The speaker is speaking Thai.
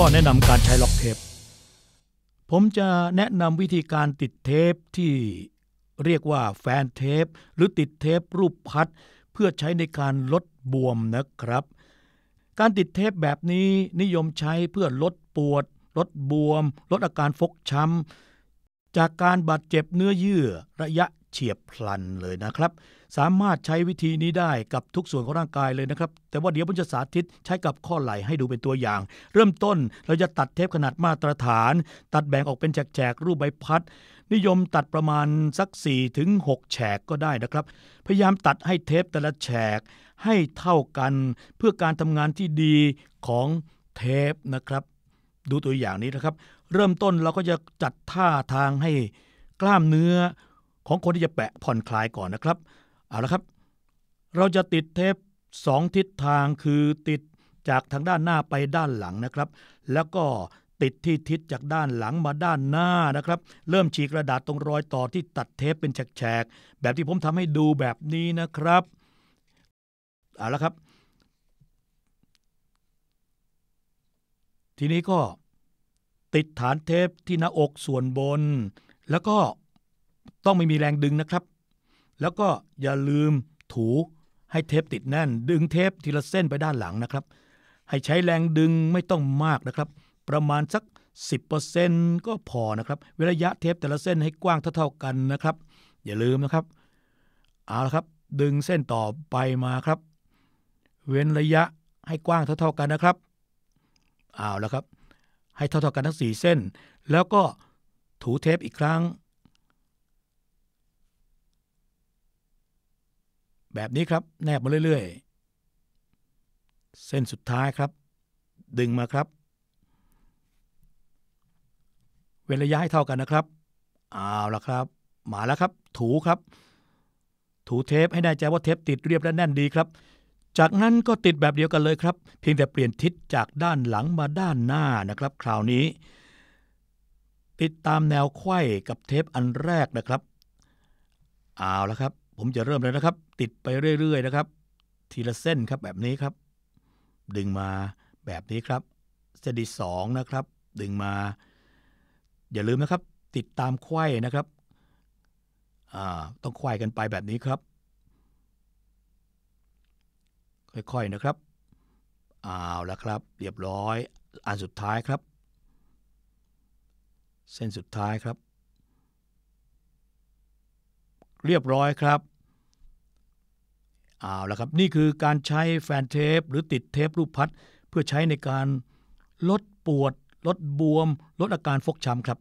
ข้อแนะนำการใช้ล็อกเทป ผมจะแนะนำวิธีการติดเทปที่เรียกว่าแฟนเทป หรือติดเทปรูปพัด เพื่อใช้ในการลดบวมนะครับ การติดเทปแบบนี้นิยมใช้เพื่อลดปวด ลดบวม ลดอาการฟกช้ำจากการบาดเจ็บเนื้อเยื่อระยะ เฉียบพลันเลยนะครับ สามารถใช้วิธีนี้ได้กับทุกส่วนของร่างกายเลยนะครับ แต่ว่าเดี๋ยวผมจะสาธิตใช้กับข้อไหล่ให้ดูเป็นตัวอย่าง เริ่มต้นเราจะตัดเทปขนาดมาตรฐาน ตัดแบ่งออกเป็นแฉกๆรูปใบพัด นิยมตัดประมาณสัก4ถึง6แฉกก็ได้นะครับ พยายามตัดให้เทปแต่ละแฉกให้เท่ากันเพื่อการทำงานที่ดีของเทปนะครับ ดูตัวอย่างนี้นะครับ เริ่มต้นเราก็จะจัดท่าทางให้กล้ามเนื้อ ของคนที่จะแปะผ่อนคลายก่อนนะครับ เอาละครับ เราจะติดเทปสองทิศทางคือติดจากทางด้านหน้าไปด้านหลังนะครับ แล้วก็ติดที่ทิศจากด้านหลังมาด้านหน้านะครับ เริ่มฉีกกระดาษตรงรอยต่อที่ตัดเทปเป็นแฉกๆแบบที่ผมทำให้ดูแบบนี้นะครับเอาละครับ ทีนี้ก็ติดฐานเทปที่หน้าอกส่วนบน แล้วก็ ต้องไม่มีแรงดึงนะครับ แล้วก็อย่าลืมถูให้เทปติดแน่น ดึงเทปทีละเส้นไปด้านหลังนะครับ ให้ใช้แรงดึงไม่ต้องมากนะครับ ประมาณสัก 10%ก็พอนะครับเวลาระยะเทปแต่ละเส้นให้กว้างเท่าๆกันนะครับ อย่าลืมนะครับเอาละครับ ดึงเส้นต่อไปมาครับ เว้นระยะให้กว้างเท่าๆกันนะครับเอาแล้วครับ ให้เท่าๆกันทั้ง 4 เส้น แล้วก็ถูเทปอีกครั้ง แบบนี้ครับแนบมาเรื่อยๆ เส้นสุดท้ายครับ ดึงมาครับ เว้นระยะให้เท่ากันนะครับเอาละครับ มาแล้วครับ ถูครับ ถูเทปให้แน่ใจว่าเทปติดเรียบและแน่นดีครับ จากนั้นก็ติดแบบเดียวกันเลยครับ เพียงแต่เปลี่ยนทิศจากด้านหลังมาด้านหน้านะครับ คราวนี้ ติดตามแนวไขว้กับเทปอันแรกนะครับเอาละครับ ผมจะเริ่มเลยนะครับ ติดไปเรื่อย ๆ นะครับ ทีละเส้นครับแบบนี้ครับ ดึงมาแบบนี้ครับ เส้นที่สองนะครับ ดึงมา อย่าลืมนะครับ ติดตามไขว้นะครับต้องไขว้กันไปแบบนี้ครับ ค่อยๆนะครับเอาแล้วครับ เรียบร้อยอันสุดท้ายครับ เส้นสุดท้ายครับ เรียบร้อยครับเอาละครับนี่คือการใช้แฟนเทป หรือติดเทปรูปพัด เพื่อใช้ในการลดปวด ลดบวม ลดอาการฟกช้ำครับ